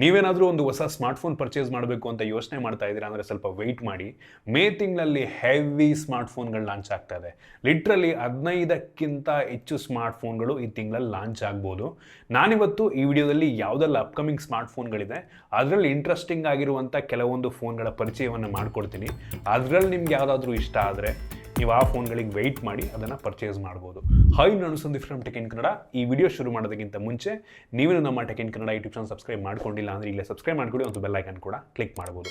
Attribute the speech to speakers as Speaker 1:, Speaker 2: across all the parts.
Speaker 1: ನೀವೇನಾದರೂ ಒಂದು ಹೊಸ ಸ್ಮಾರ್ಟ್ಫೋನ್ ಪರ್ಚೇಸ್ ಮಾಡಬೇಕು ಅಂತ ಯೋಚನೆ ಮಾಡ್ತಾ ಇದ್ದೀರಾ ಅಂದರೆ ಸ್ವಲ್ಪ ವೆಯ್ಟ್ ಮಾಡಿ. ಮೇ ತಿಂಗಳಲ್ಲಿ ಹೆವಿ ಸ್ಮಾರ್ಟ್ಫೋನ್ಗಳು ಲಾಂಚ್ ಆಗ್ತಾ ಇದೆ. ಲಿಟ್ರಲಿ ಹದಿನೈದಕ್ಕಿಂತ ಹೆಚ್ಚು ಸ್ಮಾರ್ಟ್ಫೋನ್ಗಳು ಈ ತಿಂಗಳಲ್ಲಿ ಲಾಂಚ್ ಆಗ್ಬೋದು. ನಾನಿವತ್ತು ಈ ವಿಡಿಯೋದಲ್ಲಿ ಯಾವುದೆಲ್ಲ ಅಪ್ಕಮಿಂಗ್ ಸ್ಮಾರ್ಟ್ಫೋನ್ಗಳಿದೆ ಅದರಲ್ಲಿ ಇಂಟ್ರೆಸ್ಟಿಂಗ್ ಆಗಿರುವಂಥ ಕೆಲವೊಂದು ಫೋನ್ಗಳ ಪರಿಚಯವನ್ನು ಮಾಡಿಕೊಡ್ತೀನಿ. ಅದರಲ್ಲಿ ನಿಮ್ಗೆ ಯಾವುದಾದ್ರೂ ಇಷ್ಟ ಆದರೆ ನೀವು ಆ ಫೋನ್ಗಳಿಗೆ ವೆಯ್ಟ್ ಮಾಡಿ ಅದನ್ನು ಪರ್ಚೇಸ್ ಮಾಡ್ಬೋದು. ಹೈ ನಾನು Sandeep from tech in Kannada ಈ ವಿಡಿಯೋ ಶುರು ಮಾಡೋದಕ್ಕಿಂತ ಮುಂಚೆ ನೀವೇನು ನಮ್ಮ tech in Kannada YouTube channel subscribe ಮಾಡ್ಕೊಂಡಿಲ್ಲ ಅಂದರೆ ಇಲ್ಲೇ ಸಬ್ಸ್ಕ್ರೈಬ್ ಮಾಡ್ಕೊಳ್ಳಿ ಒಂದು ಬೆಲ್ ಐಕನ್ ಕೂಡ ಕ್ಲಿಕ್ ಮಾಡ್ಬೋದು.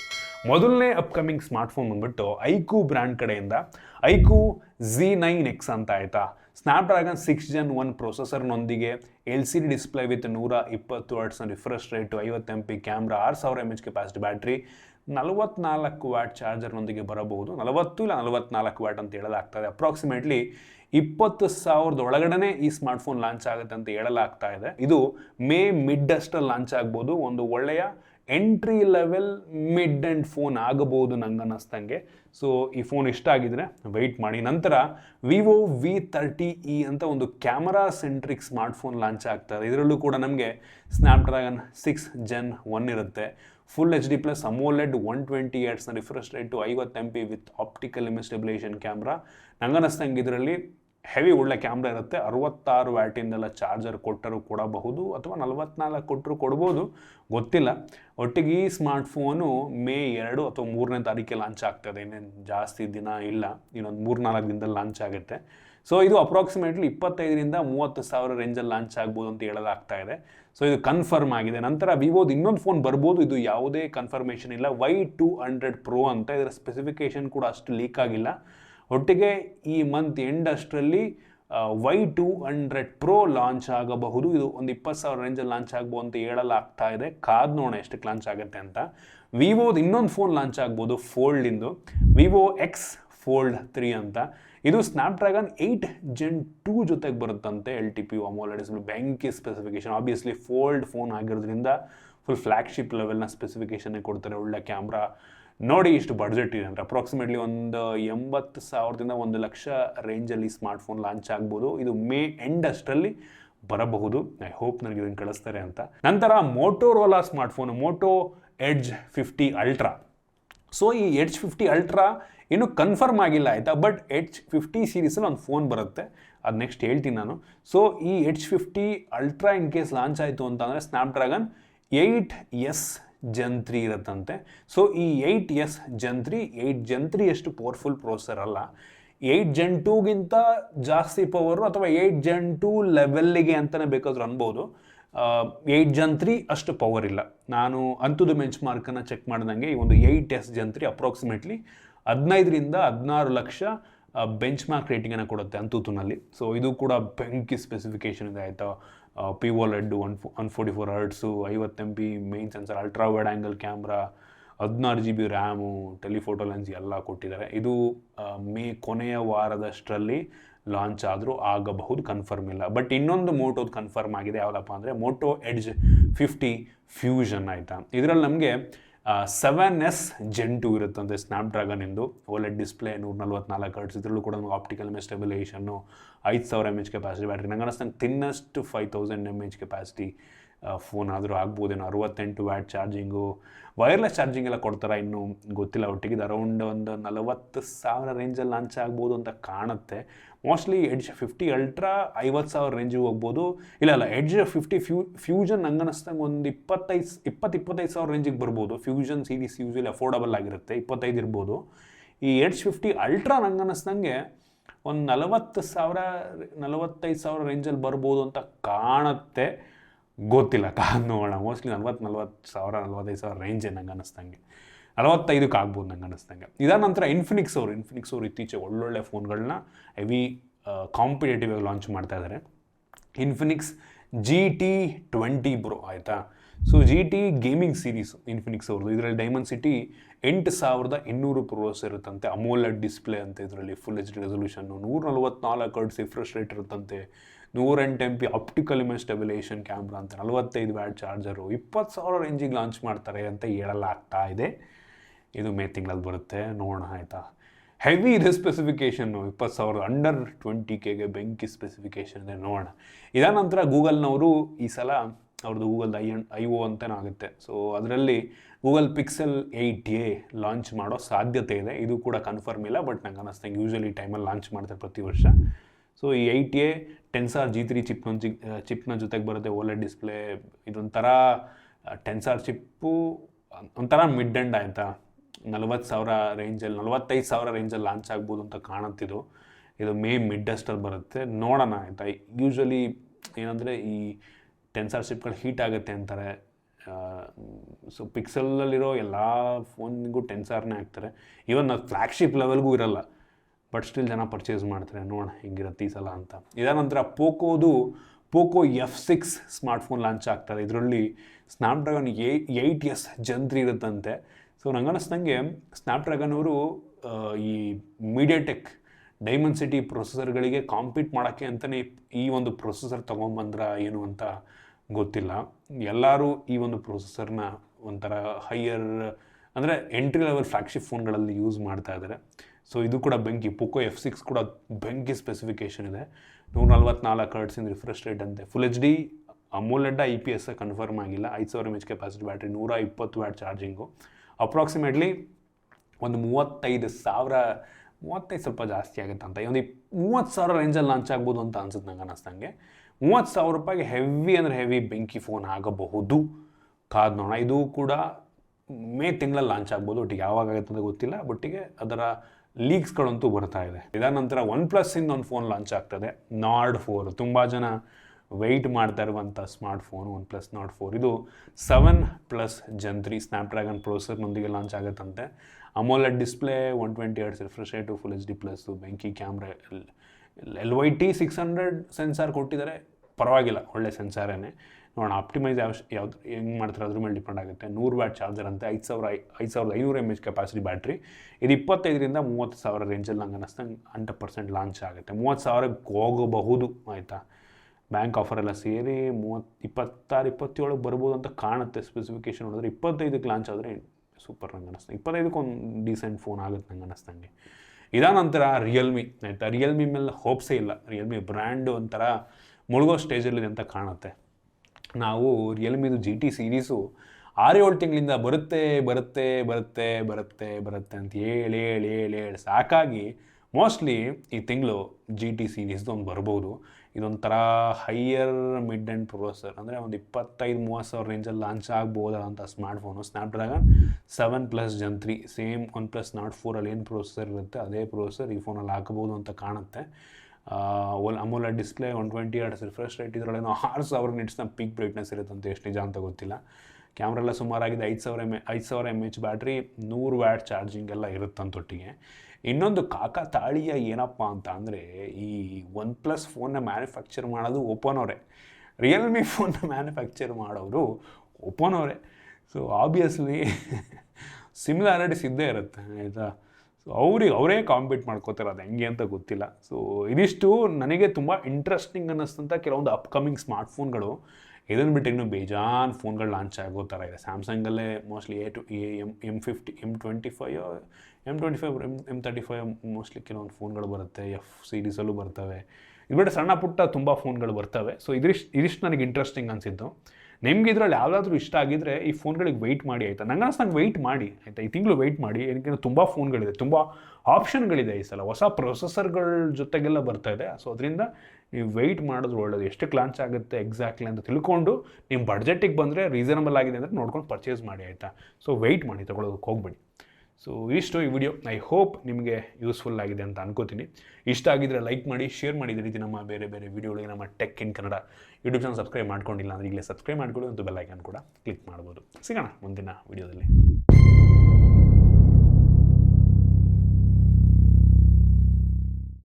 Speaker 1: ಮೊದಲನೇ ಅಪ್ಕಮಿಂಗ್ ಸ್ಮಾರ್ಟ್ಫೋನ್ ಬಂದ್ಬಿಟ್ಟು ಐಕು ಬ್ರ್ಯಾಂಡ್ ಕಡೆಯಿಂದ ಐಕು ಝಿ ನೈನ್ ಎಕ್ಸ್ ಅಂತ ಆಯಿತಾ? Snapdragon six gen one ಪ್ರೊಸೆಸರ್ನೊಂದಿಗೆ L C D display with ನೂರ ಇಪ್ಪತ್ತು ವಾಟ್ಸ್ನ ರಿಫ್ರೆಶ್ ರೇಟು ಐವತ್ತು ಎಂ ಪಿ ಕ್ಯಾಮ್ರಾ ಆರು ಸಾವಿರ ಎಂ ಎಚ್ ಕೆಪಾಸಿಟಿ ಬ್ಯಾಟ್ರಿ ನಲವತ್ನಾಲ್ಕು ವ್ಯಾಟ್ ಚಾರ್ಜರ್ನೊಂದಿಗೆ ಬರಬಹುದು. ನಲವತ್ತು ಇಲ್ಲ ನಲವತ್ನಾಲ್ಕು ವ್ಯಾಟ್ ಅಂತ ಹೇಳಲಾಗ್ತದೆ. ಅಪ್ರಾಕ್ಸಿಮೇಟ್ಲಿ ಇಪ್ಪತ್ತು ಸಾವಿರದ ಒಳಗಡೆ ಈ ಸ್ಮಾರ್ಟ್ಫೋನ್ ಲಾಂಚ್ ಆಗುತ್ತೆ ಅಂತ ಹೇಳಲಾಗ್ತಾ ಇದೆ. ಇದು ಮೇ ಮಿಡ್ ಅಷ್ಟಲ್ಲಿ ಲಾಂಚ್ ಆಗ್ಬೋದು. ಒಂದು ಒಳ್ಳೆಯ entry level mid and phone ಆಗಬಹುದು ನಂಗೆ ಅನ್ನಿಸ್ದಂಗೆ. ಸೊ ಈ ಫೋನ್ ಇಷ್ಟ ಆಗಿದ್ರೆ ವೆಯ್ಟ್ ಮಾಡಿ. ನಂತರ ವಿವೋ ವಿ ತರ್ಟಿ ಇ ಅಂತ ಒಂದು ಕ್ಯಾಮರಾ ಸೆಂಟ್ರಿಕ್ ಸ್ಮಾರ್ಟ್ಫೋನ್ ಲಾಂಚ್ ಆಗ್ತದೆ ಇದರಲ್ಲೂ ಕೂಡ ನಮಗೆ ಸ್ನ್ಯಾಪ್ಡ್ರ್ಯಾಗನ್ ಸಿಕ್ಸ್ ಜೆನ್ ಒನ್ ಇರುತ್ತೆ. Full H D plus AMOLED one twenty ಏಟ್ಸ್ನ refresh rate ಐವತ್ತು M P with optical image stabilization camera ನಂಗನ್ನಿಸ್ದಂಗೆ ಇದರಲ್ಲಿ ಹೆವಿ ಒಳ್ಳೆ ಕ್ಯಾಮ್ರಾ ಇರುತ್ತೆ. ಅರವತ್ತಾರು ವ್ಯಾಟಿಂದೆಲ್ಲ ಚಾರ್ಜರ್ ಕೊಟ್ಟರೂ ಕೊಡಬಹುದು ಅಥವಾ ನಲವತ್ನಾಲ್ಕು ಕೊಟ್ಟರು ಕೊಡ್ಬೋದು. ಗೊತ್ತಿಲ್ಲ. ಒಟ್ಟಿಗೆ ಈ ಸ್ಮಾರ್ಟ್ಫೋನು ಮೇ ಎರಡು ಅಥವಾ ಮೂರನೇ ತಾರೀಕೆ ಲಾಂಚ್ ಆಗ್ತದೆ. ಇನ್ನೇನು ಜಾಸ್ತಿ ದಿನ ಇಲ್ಲ. ಇನ್ನೊಂದು ಮೂರು ನಾಲ್ಕು ದಿನದಲ್ಲಿ ಲಾಂಚ್ ಆಗುತ್ತೆ. ಸೊ ಇದು ಅಪ್ರಾಕ್ಸಿಮೇಟ್ಲಿ ಇಪ್ಪತ್ತೈದರಿಂದ ಮೂವತ್ತು ಸಾವಿರ ರೇಂಜಲ್ಲಿ ಲಾಂಚ್ ಆಗ್ಬೋದು ಅಂತ ಹೇಳಲಾಗ್ತಾ ಇದೆ. ಸೊ ಇದು ಕನ್ಫರ್ಮ್ ಆಗಿದೆ. ನಂತರ ವಿವೋದು ಇನ್ನೊಂದು ಫೋನ್ ಬರ್ಬೋದು. ಇದು ಯಾವುದೇ ಕನ್ಫರ್ಮೇಷನ್ ಇಲ್ಲ. ವೈ ಟೂ ಹಂಡ್ರೆಡ್ ಪ್ರೋ ಅಂತ ಇದರ ಸ್ಪೆಸಿಫಿಕೇಷನ್ ಕೂಡ ಅಷ್ಟು ಲೀಕ್ ಆಗಿಲ್ಲ. ಒಟ್ಟಿಗೆ ಈ ಮಂತ್ ಎಂಡ್ ಅಷ್ಟರಲ್ಲಿ Y two hundred pro launch ಆಗಬಹುದು. ಇದು ಒಂದು ಇಪ್ಪತ್ತು ಸಾವಿರ ರೇಂಜಲ್ಲಿ ಲಾಂಚ್ ಆಗ್ಬೋದು ಅಂತ ಹೇಳಲಾಗ್ತಾ ಇದೆ. ಕಾದ್ ನೋಡೋಣ ಎಷ್ಟಕ್ಕೆ ಲಾಂಚ್ ಆಗುತ್ತೆ ಅಂತ. ವಿವೋದು ಇನ್ನೊಂದು ಫೋನ್ ಲಾಂಚ್ ಆಗ್ಬೋದು ಫೋಲ್ಡಿಂದು ವಿವೋ ಎಕ್ಸ್ ಫೋಲ್ಡ್ ತ್ರೀ ಅಂತ. ಇದು ಸ್ನ್ಯಾಪ್ಡ್ರ್ಯಾಗನ್ ಏಯ್ಟ್ ಜೆನ್ ಟೂ ಜೊತೆಗೆ ಬರುತ್ತಂತೆ ಎಲ್ ಟಿ ಪಿ ಅಮೋಲೆಡ್ ಬೆಂಕಿ ಸ್ಪೆಸಿಫಿಕೇಶನ್ ಆಬ್ವಿಯಸ್ಲಿ ಫೋಲ್ಡ್ ಫೋನ್ ಆಗಿರೋದ್ರಿಂದ ಫುಲ್ ಫ್ಲ್ಯಾಗ್ಶಿಪ್ ಲೆವೆಲ್ನ ಸ್ಪೆಸಿಫಿಕೇಶನ್ನೇ ಕೊಡ್ತಾರೆ ಒಳ್ಳೆ ಕ್ಯಾಮ್ರಾ ನೋಡಿ ಇಷ್ಟು ಬಡ್ಜೆಟ್ ಇದೆ ಅಂದರೆ ಅಪ್ರಾಕ್ಸಿಮೇಟ್ಲಿ ಒಂದು ಎಂಬತ್ತು ಸಾವಿರದಿಂದ ಒಂದು ಲಕ್ಷ ರೇಂಜಲ್ಲಿ ಸ್ಮಾರ್ಟ್ಫೋನ್ ಲಾಂಚ್ ಆಗ್ಬೋದು. ಇದು ಮೇ ಎಂಡ್ ಅಷ್ಟರಲ್ಲಿ ಬರಬಹುದು. ಐ ಹೋಪ್ ನನಗೆ ಇದನ್ನು ಕಳಿಸ್ತಾರೆ ಅಂತ. ನಂತರ Motorola smartphone Moto edge fifty ultra so ಈ ಎಡ್ಜ್ ಫಿಫ್ಟಿ ಅಲ್ಟ್ರಾ ಇನ್ನು ಕನ್ಫರ್ಮ್ ಆಗಿಲ್ಲ ಆಯಿತಾ? ಬಟ್ ಎಡ್ಜ್ ಫಿಫ್ಟಿ ಸೀರೀಸಲ್ಲಿ ಒಂದು ಫೋನ್ ಬರುತ್ತೆ. ಅದು ನೆಕ್ಸ್ಟ್ ಹೇಳ್ತೀನಿ ನಾನು. ಸೊ ಈ edge fifty ultra in case launch ಆಯಿತು ಅಂತಂದರೆ Snapdragon eight S gen three ಇರುತ್ತಂತೆ. ಸೊ ಈ eight S gen three eight gen three ಎಷ್ಟು ಪವರ್ಫುಲ್ ಪ್ರೊಸೆಸರ್ ಅಲ್ಲ ಏಯ್ಟ್ ಜನ್ ಟೂಗಿಂತ ಜಾಸ್ತಿ ಪವರು ಅಥವಾ ಏಯ್ಟ್ ಜನ್ ಟೂ ಲೆವೆಲ್ಲಿಗೆ ಅಂತಲೇ ಬೇಕಾದ್ರೂ ಅನ್ಬೋದು. ಏಯ್ಟ್ ಜನ್ ತ್ರೀ ಅಷ್ಟು ಪವರ್ ಇಲ್ಲ. ನಾನು ಅಂಥದ್ದು ಬೆಂಚ್ ಮಾರ್ಕನ್ನು ಚೆಕ್ ಮಾಡಿದಂಗೆ ಈ ಒಂದು eight S gen three approximately ಹದಿನೈದರಿಂದ ಹದಿನಾರು ಲಕ್ಷ ಬೆಂಚ್ ಮಾರ್ಕ್ ರೇಟಿಂಗನ್ನು ಕೊಡುತ್ತೆ ಅಂತೂತುನಲ್ಲಿ. ಸೊ ಇದು ಕೂಡ ಬೆಂಕಿ ಸ್ಪೆಸಿಫಿಕೇಶನ್ ಇದೆ ಆಯಿತಾ? P O LED one one forty four hertz ಐವತ್ತು M P main sensor ultra wide angle camera ಹದಿನಾರು G B ram telephoto lens ಎಲ್ಲ ಕೊಟ್ಟಿದ್ದಾರೆ. ಇದು ಮೇ ಕೊನೆಯ ವಾರದಷ್ಟರಲ್ಲಿ ಲಾಂಚ್ ಆದರೂ ಆಗಬಹುದು ಕನ್ಫರ್ಮ್ ಇಲ್ಲ. ಬಟ್ ಇನ್ನೊಂದು ಮೋಟೋದು ಕನ್ಫರ್ಮ್ ಆಗಿದೆ ಯಾವುದಪ್ಪ ಅಂದರೆ ಮೋಟೋ ಎಡ್ಜ್ ಫಿಫ್ಟಿ ಫ್ಯೂಷನ್ ಆಯಿತಾ. ಇದರಲ್ಲಿ ನಮಗೆ ಸೆವೆನ್ ಎಸ್ ಜೆನ್ ಟು ಇರುತ್ತಂತೆ ಸ್ನ್ಯಾಪ್ಡ್ರ್ಯಾಗನ್ ಎಂದು ಓಲೆಡ್ ಡಿಸ್ಪ್ಲೇ ನೂರ ನಲ್ವತ್ನಾಲ್ಕು ಹರ್ಟ್ಸ್ ಇದರಲ್ಲೂ ಕೂಡ ನಮಗೆ ಆಪ್ಟಿಕಲ್ ಎಂ ಸ್ಟೆಬಿಲೇಷನ್ನು ಐದು ಸಾವಿರ ಎಂ ಎಚ್ ಕೆಪಾಸಿಟಿ ಬ್ಯಾಟ್ರಿ ನಂಗೆ ಅನ್ನಿಸ್ತಂಗೆ ತಿನ್ನಷ್ಟು five thousand M H capacity phone ಆದರೂ ಆಗ್ಬೋದೇನೋ ಅರವತ್ತೆಂಟು ವ್ಯಾಟ್ ಚಾರ್ಜಿಂಗು ವೈರ್ಲೆಸ್ ಚಾರ್ಜಿಂಗ್ ಎಲ್ಲ ಕೊಡ್ತಾರೆ ಇನ್ನೂ ಗೊತ್ತಿಲ್ಲ, ಒಟ್ಟಿಗೆ ಇದು ಅರೌಂಡ್ ಒಂದು ನಲವತ್ತು ಸಾವಿರ ರೇಂಜಲ್ಲಿ ಲಾಂಚ್ ಆಗ್ಬೋದು ಅಂತ ಕಾಣುತ್ತೆ. ಮೋಸ್ಟ್ಲಿ ಎಡ್ಜ್ ಫಿಫ್ಟಿ ಅಲ್ಟ್ರಾ ಐವತ್ತು ಸಾವಿರ ರೇಂಜಿಗೆ ಹೋಗ್ಬೋದು. ಇಲ್ಲ ಇಲ್ಲ ಎಡ್ಜ್ ಫಿಫ್ಟಿ ಫ್ಯೂ ಫ್ಯೂಷನ್ ಅನ್ನಿಸ್ದಂಗೆ ಒಂದು ಇಪ್ಪತ್ತೈದು ಇಪ್ಪತ್ತು ಇಪ್ಪತ್ತೈದು ಸಾವಿರ ರೇಂಜಿಗೆ ಬರ್ಬೋದು. ಫ್ಯೂಷನ್ ಸೀರೀಸ್ ಯೂಸಲಿ ಅಫೋರ್ಡಬಲ್ ಆಗಿರುತ್ತೆ, ಇಪ್ಪತ್ತೈದು ಇರ್ಬೋದು. ಈ ಎಡ್ಜ್ ಫಿಫ್ಟಿ ಅಲ್ಟ್ರಾ ನಂಗೆ ಅನ್ನಿಸ್ದಂಗೆ ಒಂದು ನಲವತ್ತು ಸಾವಿರ, ನಲವತ್ತೈದು ಸಾವಿರ ರೇಂಜಲ್ಲಿ ಬರ್ಬೋದು ಅಂತ ಕಾಣುತ್ತೆ. ಗೊತ್ತಿಲ್ಲ. ಕಾರ್ ನೋಡೋಣ ಮೋಸ್ಟ್ಲಿ ನಲ್ವತ್ತು ನಲ್ವತ್ತು ಸಾವಿರ, ನಲ್ವತ್ತೈದು ಸಾವಿರ ರೇಂಜೇ ನಂಗೆ ಅನ್ನಿಸ್ತಂಗೆ ನಲವತ್ತೈದಕ್ಕೆ ಆಗ್ಬೋದು ನಂಗೆ ಅನ್ನಿಸ್ತಂಗೆ ಇದಾದ ನಂತರ ಇನ್ಫಿನಿಕ್ಸ್ ಅವರು ಇನ್ಫಿನಿಕ್ಸ್ ಅವರು ಇತ್ತೀಚೆಗೆ ಒಳ್ಳೊಳ್ಳೆ ಫೋನ್ಗಳನ್ನ ಹೆವಿ ಕಾಂಪಿಟೇಟಿವ್ ಆಗಿ ಲಾಂಚ್ ಮಾಡ್ತಾ ಇದ್ದಾರೆ Infinix G T twenty bro ಆಯಿತಾ? So G T gaming series Infinix ಅವ್ರದ್ದು ಇದರಲ್ಲಿ ಡೈಮಂಡ್ ಸಿಟಿ ಎಂಟು ಸಾವಿರದ ಇನ್ನೂರು ಪ್ರೋಸ್ ಇರುತ್ತಂತೆ. ಅಮೋಲೆಡ್ ಡಿಸ್ಪ್ಲೇ ಅಂತ ಇದರಲ್ಲಿ ಫುಲ್ ಎಚ್ ಡಿ ರೆಸೊಲ್ಯೂಷನ್ನು ನೂರ ನಲ್ವತ್ನಾಲ್ಕು ರಿಫ್ರೆಶ್ ರೇಟ್ ಇರುತ್ತಂತೆ. ನೂರೆಂಟು M P optical image stabilization camera ಅಂತ ನಲವತ್ತೈದು ವ್ಯಾಟ್ ಚಾರ್ಜರು ಇಪ್ಪತ್ತು ಸಾವಿರ ರೇಂಜಿಗೆ ಲಾಂಚ್ ಮಾಡ್ತಾರೆ ಅಂತ ಹೇಳಲಾಗ್ತಾ ಇದೆ. ಇದು ಮೇ ತಿಂಗಳಲ್ಲಿ ಬರುತ್ತೆ. ನೋಡೋಣ ಆಯಿತಾ? ಹೆವಿ ಇದೆ ಸ್ಪೆಸಿಫಿಕೇಷನ್ನು ಇಪ್ಪತ್ತು ಸಾವಿರದ ಅಂಡರ್ ಟ್ವೆಂಟಿ ಕೆಗೆ ಬೆಂಕಿ ಸ್ಪೆಸಿಫಿಕೇಷನ್ ಇದೆ. ನೋಡೋಣ. ಇದಾದ ನಂತರ ಗೂಗಲ್ನವರು ಈ ಸಲ ಅವ್ರದ್ದು Google I N, I O ಅಂತಲೇ ಆಗುತ್ತೆ. ಸೊ ಅದರಲ್ಲಿ Google Pixel eight A launch ಮಾಡೋ ಸಾಧ್ಯತೆ ಇದೆ. ಇದು ಕೂಡ ಕನ್ಫರ್ಮ್ ಇಲ್ಲ ಬಟ್ ನಂಗೆ ಅನ್ನಿಸ್ತಂಗೆ ಯೂಶ್ವಲಿ ಟೈಮಲ್ಲಿ ಲಾಂಚ್ ಮಾಡ್ತಾರೆ ಪ್ರತಿ ವರ್ಷ. ಸೊ ಈ eight A Tensor G three ಚಿಪ್ನ G ಚಿಪ್ನ ಜೊತೆಗೆ ಬರುತ್ತೆ ಓಲೆ ಡಿಸ್ಪ್ಲೇ ಇದೊಂಥರ ಟೆನ್ಸಾರ್ ಚಿಪ್ಪು ಒಂಥರ ಮಿಡ್ ಎಂಡ್ ಆಯಿತಾ? ನಲ್ವತ್ತು ಸಾವಿರ ರೇಂಜಲ್ಲಿ ನಲ್ವತ್ತೈದು ಸಾವಿರ ರೇಂಜಲ್ಲಿ ಲಾಂಚ್ ಆಗ್ಬೋದು ಅಂತ ಕಾಣುತ್ತಿದ್ದು. ಇದು ಮೇ ಮಿಡ್ ಅಷ್ಟಲ್ಲಿ ಬರುತ್ತೆ. ನೋಡೋಣ ಆಯಿತಾ? ಯೂಶ್ವಲಿ ಏನಂದರೆ ಈ ಟೆನ್ಸಾರ್ ಚಿಪ್ಗಳು ಹೀಟ್ ಆಗುತ್ತೆ ಅಂತಾರೆ. ಸೊ ಪಿಕ್ಸೆಲಲ್ಲಿರೋ ಎಲ್ಲ ಫೋನ್ಗೂ ಟೆನ್ಸಾರ್ನೇ ಹಾಕ್ತಾರೆ. ಈವನ್ ನಾವು ಫ್ಲ್ಯಾಗ್ಶಿಪ್ ಲೆವೆಲ್ಗೂ ಇರಲ್ಲ. ಬಟ್ ಸ್ಟಿಲ್ ಜನ ಪರ್ಚೇಸ್ ಮಾಡ್ತಾರೆ, ನೋಡೋಣ, ಹೆಂಗಿರುತ್ತೆ ಈ ಸಲ ಅಂತ. ಇದರ ನಂತರ ಪೋಕೋದು, Poco F six smartphone launch ಆಗ್ತದೆ. ಇದರಲ್ಲಿ ಸ್ನ್ಯಾಪ್ಡ್ರ್ಯಾಗನ್ ಏ, ಏಯ್ಟ್ ಎಸ್ ಜಂತ್ರಿ ಇರುತ್ತಂತೆ. ಸೊ ನಂಗೆ ಅನ್ನಿಸ್ದಂಗೆ ಸ್ನ್ಯಾಪ್ಡ್ರ್ಯಾಗನ್ ಅವರು ಈ ಮೀಡಿಯಾಟೆಕ್ ಡೈಮಂಡ್ ಸಿಟಿ ಪ್ರೊಸೆಸರ್ಗಳಿಗೆ ಕಾಂಪೀಟ್ ಮಾಡೋಕ್ಕೆ ಅಂತಲೇ ಈ ಒಂದು ಪ್ರೊಸೆಸರ್ ತೊಗೊಂಬಂದ್ರ ಏನು ಅಂತ ಗೊತ್ತಿಲ್ಲ. ಎಲ್ಲರೂ ಈ ಒಂದು ಪ್ರೊಸೆಸರ್ನ ಒಂಥರ ಹೈಯರ್ ಅಂದರೆ ಎಂಟ್ರಿ ಲೆವೆಲ್ ಫ್ಲಾಗ್ಶಿಪ್ ಫೋನ್ಗಳಲ್ಲಿ ಯೂಸ್ ಮಾಡ್ತಾ ಇದ್ದಾರೆ ಸೊ ಇದು ಕೂಡ ಬೆಂಕಿ ಪೊಕೋ ಎಫ್ ಸಿಕ್ಸ್ ಕೂಡ ಬೆಂಕಿ ಸ್ಪೆಸಿಫಿಕೇಷನ್ ಇದೆ. ನೂರ ನಲ್ವತ್ನಾಲ್ಕು ಹರ್ಟ್ಸಿಂದ ರಿಫ್ರೆಶ್ ರೇಟ್ ಅಂತೆ. Full H D AMOLED I P S confirm ಆಗಿಲ್ಲ. ಐದು ಸಾವಿರ ಎಂ ಎಚ್ ಕೆಪಾಸಿಟಿ ಬ್ಯಾಟ್ರಿ ನೂರ ಇಪ್ಪತ್ತು ವ್ಯಾಟ್ ಚಾರ್ಜಿಂಗು ಅಪ್ರಾಕ್ಸಿಮೇಟ್ಲಿ ಒಂದು ಮೂವತ್ತೈದು ಸಾವಿರ, ಮೂವತ್ತೈದು ಸ್ವಲ್ಪ ಜಾಸ್ತಿ ಆಗುತ್ತೆ ಅಂತ. ಒಂದು ಮೂವತ್ತು ಸಾವಿರ ರೇಂಜಲ್ಲಿ ಲಾಂಚ್ ಆಗ್ಬೋದು ಅಂತ ಅನ್ಸುತ್ತೆ ನಂಗೆ ಅನ್ನಿಸ್ದಂಗೆ ಮೂವತ್ತು ಸಾವಿರ ರೂಪಾಯಿಗೆ ಹೆವಿ ಅಂದರೆ ಹೆವಿ ಬೆಂಕಿ ಫೋನ್ ಆಗಬಹುದು. ಕಾದ್ ನೋಡೋಣ. ಇದು ಕೂಡ ಮೇ ತಿಂಗಳಲ್ಲಿ ಲಾಂಚ್ ಆಗ್ಬೋದು. ಒಟ್ಟಿಗೆ ಯಾವಾಗ ಆಗುತ್ತೆ ಅಂತ ಗೊತ್ತಿಲ್ಲ. ಬಟ್ಟಿಗೆ ಅದರ ಲೀಕ್ಸ್ಗಳಂತೂ ಬರ್ತಾ ಇದೆ. ಇದಾದ ನಂತರ ಒನ್ ಇಂದ ಒಂದು ಫೋನ್ ಲಾಂಚ್ ಆಗ್ತದೆ. ನಾರ್ಡ್ ಫೋರ್ ತುಂಬ ಜನ ವೆಯ್ಟ್ ಮಾಡ್ತಾ ಇರುವಂಥ smart phone one plus Nord four ಇದು seven plus gen three Snapdragon ಪ್ರೊಸೆಸರ್ನೊಂದಿಗೆ launch ಆಗುತ್ತಂತೆ. AMOLED display one twenty hertz refresh rate full H D plus ಬೆಂಕಿ camera L Y T six hundred sensor ಕೊಟ್ಟಿದ್ದಾರೆ. ಪರವಾಗಿಲ್ಲ, ಒಳ್ಳೆ ಸೆನ್ಸಾರೇ ನೋಡೋಣ optimise ಯಾವ ಯಾವ್ದು, ಹೆಂಗೆ ಮಾಡ್ತಾರೆ ಅದ್ರ ಮೇಲೆ ಡಿಪೆಂಡ್ ಆಗುತ್ತೆ. ನೂರು ವ್ಯಾಟ್ ಚಾರ್ಜರ್ ಅಂತೆ ಐದು ಸಾವಿರ, ಐದು ಸಾವಿರದ ಐನೂರು ಎಂ ಎಚ್ ಕೆಪಾಸಿಟಿ ಬ್ಯಾಟ್ರಿ ಇದು ಇಪ್ಪತ್ತೈದರಿಂದ ಮೂವತ್ತು ಸಾವಿರ ರೇಂಜಲ್ಲಿ ನಂಗೆ ಅನ್ನಿಸ್ತಂಗೆ ಹಂಡ್ರೆಡ್ ಪರ್ಸೆಂಟ್ ಲಾಂಚ್ ಆಗುತ್ತೆ. ಮೂವತ್ತು ಸಾವಿರಕ್ಕೆ ಹೋಗಬಹುದು, ಆಯಿತಾ? ಬ್ಯಾಂಕ್ ಆಫರ್ ಎಲ್ಲ ಸೇರಿ ಮೂವತ್ತು ಇಪ್ಪತ್ತಾರು, ಇಪ್ಪತ್ತೇಳಕ್ಕೆ ಬರ್ಬೋದು ಅಂತ ಕಾಣುತ್ತೆ ಸ್ಪೆಸಿಫಿಕೇಶನ್ ನೋಡಿದ್ರೆ. ಇಪ್ಪತ್ತೈದಕ್ಕೆ ಲಾಂಚ್ ಆದರೆ ಸೂಪರ್ ನಂಗೆ ಅನ್ನಿಸ್ತಂಗೆ ಇಪ್ಪತ್ತೈದಕ್ಕೆ ಒಂದು ಡೀಸೆಂಟ್ ಫೋನ್ ಆಗುತ್ತೆ ನಂಗೆ ಅನ್ನಿಸ್ತಂಗೆ ಇದಾದ ನಂತರ ರಿಯಲ್ಮಿ ಆಯಿತಾ? ರಿಯಲ್ಮಿ ಮೇಲೆ ಹೋಪ್ಸೇ ಇಲ್ಲ. ರಿಯಲ್ಮಿ ಬ್ರ್ಯಾಂಡ್ ಒಂಥರ ಮುಳುಗೋ ಸ್ಟೇಜಲ್ಲಿದೆ ಅಂತ ಕಾಣುತ್ತೆ. ನಾವು ರಿಯಲ್ಮಿದು ಜಿ ಟಿ ಸೀರೀಸು ಆರು ಏಳು ತಿಂಗಳಿಂದ ಬರುತ್ತೆ ಬರುತ್ತೆ ಬರುತ್ತೆ ಬರುತ್ತೆ ಬರುತ್ತೆ ಅಂತ ಹೇಳಿ ಹೇಳಿ ಹೇಳಿ ಹೇಳಿ ಸಾಕಾಗಿ ಮೋಸ್ಟ್ಲಿ ಈ ತಿಂಗಳು ಜಿ ಟಿ ಸೀರೀಸ್ದು ಒಂದು ಬರ್ಬೋದು. ಇದೊಂಥರ ಹೈಯರ್ ಮಿಡ್ ಆ್ಯಂಡ್ ಪ್ರೊಸೆಸರ್ ಅಂದರೆ ಒಂದು ಇಪ್ಪತ್ತೈದು, ಮೂವತ್ತು ಸಾವಿರ ರೇಂಜಲ್ಲಿ launch ಆಗ್ಬೋದಂಥ smartphone Snapdragon seven plus gen three same one plus Nord ಫೋರಲ್ಲಿ ಏನು ಪ್ರೊಸೆಸರ್ ಇರುತ್ತೆ, ಅದೇ ಪ್ರೊಸೆಸರ್ ಈ ಫೋನಲ್ಲಿ ಹಾಕ್ಬೋದು ಅಂತ ಕಾಣುತ್ತೆ. ಓಲ್ ಅಮೂಲ ಡಿಸ್ಪ್ಲೇ ಒನ್ ಟ್ವೆಂಟಿ ಎರಡು ರಿಫ್ರೆಶ್ ರೇಟ್ ಇದರೊಳಗೆ ಆರು ಸಾವಿರ ನಿಟ್ಸ್ನ ಪೀಕ್ ಬ್ರೈಟ್ನೆಸ್ ಇರುತ್ತೆ ಅಂತ ಎಷ್ಟು ನಿಜ ಅಂತ ಗೊತ್ತಿಲ್ಲ. ಕ್ಯಾಮ್ರಾ ಎಲ್ಲ ಸುಮಾರಾಗಿದೆ ಐದು ಸಾವಿರ ಎಂ ಐದು ಸಾವಿರ ಎಂ ಎಚ್ ಬ್ಯಾಟ್ರಿ ನೂರು ವ್ಯಾಟ್ ಚಾರ್ಜಿಂಗ್ ಎಲ್ಲ ಇರುತ್ತಂತೊಟ್ಟಿಗೆ. ಇನ್ನೊಂದು ಕಾಕ ತಾಳಿಯ ಏನಪ್ಪ ಅಂತ ಅಂದರೆ, ಈ ಒನ್ ಪ್ಲಸ್ ಫೋನ್ನ ಮ್ಯಾನುಫ್ಯಾಕ್ಚರ್ ಮಾಡೋದು ಓಪೋನ್ ಅವರೇ ರಿಯಲ್ಮಿ ಫೋನ್ನ ಮ್ಯಾನುಫ್ಯಾಕ್ಚರ್ ಮಾಡೋರು ಓಪನ್ ಅವರೆ ಸೊ ಆಬ್ವಿಯಸ್ಲಿ ಸಿಮಿಲಾರಿಟೀಸ್ ಇದ್ದೇ ಇರುತ್ತೆ, ಆಯಿತಾ? ಸೊ ಅವ್ರಿಗೆ, ಅವರೇ ಕಾಂಪೀಟ್ ಮಾಡ್ಕೋತಾರೆ, ಅದು ಹೆಂಗೆ ಅಂತ ಗೊತ್ತಿಲ್ಲ. ಸೊ ಇದಿಷ್ಟು ನನಗೆ ತುಂಬ ಇಂಟ್ರೆಸ್ಟಿಂಗ್ ಅನ್ನಿಸ್ತಂಥ ಕೆಲವೊಂದು ಅಪ್ಕಮಿಂಗ್ ಸ್ಮಾರ್ಟ್ಫೋನ್ಗಳು ಇದನ್ನು ಬಿಟ್ಟು ಇನ್ನೂ ಬೇಜಾನ್ ಫೋನ್ಗಳು ಲಾಂಚ್ ಆಗೋ ಥರ ಇದೆ. ಸ್ಯಾಮ್ಸಂಗಲ್ಲೇ mostly A to A M M fifty M twenty five M twenty five M M thirty five mostly ಕೆಲವೊಂದು ಫೋನ್ಗಳು ಬರುತ್ತೆ ಎಫ್ ಸೀರೀಸಲ್ಲೂ ಬರ್ತವೆ. ಇದು ಬಿಟ್ಟು ಸಣ್ಣ ಪುಟ್ಟ ತುಂಬ ಫೋನ್ಗಳು ಬರ್ತವೆ. ಸೊ ಇದಿಷ್ಟು ಇದಿಷ್ಟು ನನಗೆ ಇಂಟ್ರೆಸ್ಟಿಂಗ್ ಅನಿಸಿದ್ದು. ನಿಮ್ಗೆ ಇದರಲ್ಲಿ ಯಾವುದಾದ್ರೂ ಇಷ್ಟ ಆಗಿದ್ರೆ ಈ ಫೋನ್ಗಳಿಗೆ ವೆಯ್ಟ್ ಮಾಡಿ ಆಯಿತಾ? ನಂಗೆ ಅನ್ಸ್ದಂಗೆ ವೆಯ್ಟ್ ಮಾಡಿ, ಆಯಿತಾ? ಈ ತಿಂಗಳು ವೆಯ್ಟ್ ಮಾಡಿ ಏನಕ್ಕೆ ತುಂಬ ಫೋನ್ಗಳಿದೆ, ತುಂಬ ಆಪ್ಷನ್ಗಳಿದೆ ಈ ಸಲ. ಹೊಸ ಪ್ರೊಸೆಸರ್ಗಳ ಜೊತೆಗೆಲ್ಲ ಬರ್ತಾ ಇದೆ. ಸೊ ಅದರಿಂದ ನೀವು ವೆಯ್ಟ್ ಮಾಡಿದ್ರು ಒಳ್ಳೇದು. ಎಷ್ಟು ಲಾಂಚ್ ಆಗುತ್ತೆ ಎಕ್ಸಾಕ್ಟ್ಲಿ ಅಂತ ತಿಳ್ಕೊಂಡು ನಿಮ್ಮ ಬಡ್ಜೆಟಿಗೆ ಬಂದರೆ ರೀಸನಬಲ್ ಆಗಿದೆ ಅಂದರೆ ನೋಡ್ಕೊಂಡು ಪರ್ಚೇಸ್ ಮಾಡಿ, ಆಯಿತಾ? ಸೊ ವೆಯ್ಟ್ ಮಾಡಿ ತಗೊಳ್ಳೋದಕ್ಕೆ ಹೋಗ್ಬೇಡಿ. ಸೊ ಇಷ್ಟು ಈ ವಿಡಿಯೋ ಐ ಹೋಪ್ ನಿಮಗೆ ಯೂಸ್ಫುಲ್ ಆಗಿದೆ ಅಂತ ಅನ್ಕೋತೀನಿ. ಇಷ್ಟ ಆಗಿದ್ರೆ ಲೈಕ್ ಮಾಡಿ ಶೇರ್ ಮಾಡಿ. ಇದೇ ರೀತಿ ನಮ್ಮ ಬೇರೆ ಬೇರೆ ವಿಡಿಯೋಗಳಿಗೆ ನಮ್ಮ tech in Kannada YouTube channel subscribe ಮಾಡ್ಕೊಂಡಿಲ್ಲ ಅಂದರೆ ಈಗಲೇ ಸಬ್ಸ್ಕ್ರೈಬ್ ಮಾಡ್ಕೊಳ್ಳಿ. ಮತ್ತು ಬೆಲ್ ಐಕಾನ್ ಕೂಡ ಕ್ಲಿಕ್ ಮಾಡ್ಬೋದು. ಸಿಗೋಣ ಮುಂದಿನ ವಿಡಿಯೋದಲ್ಲಿ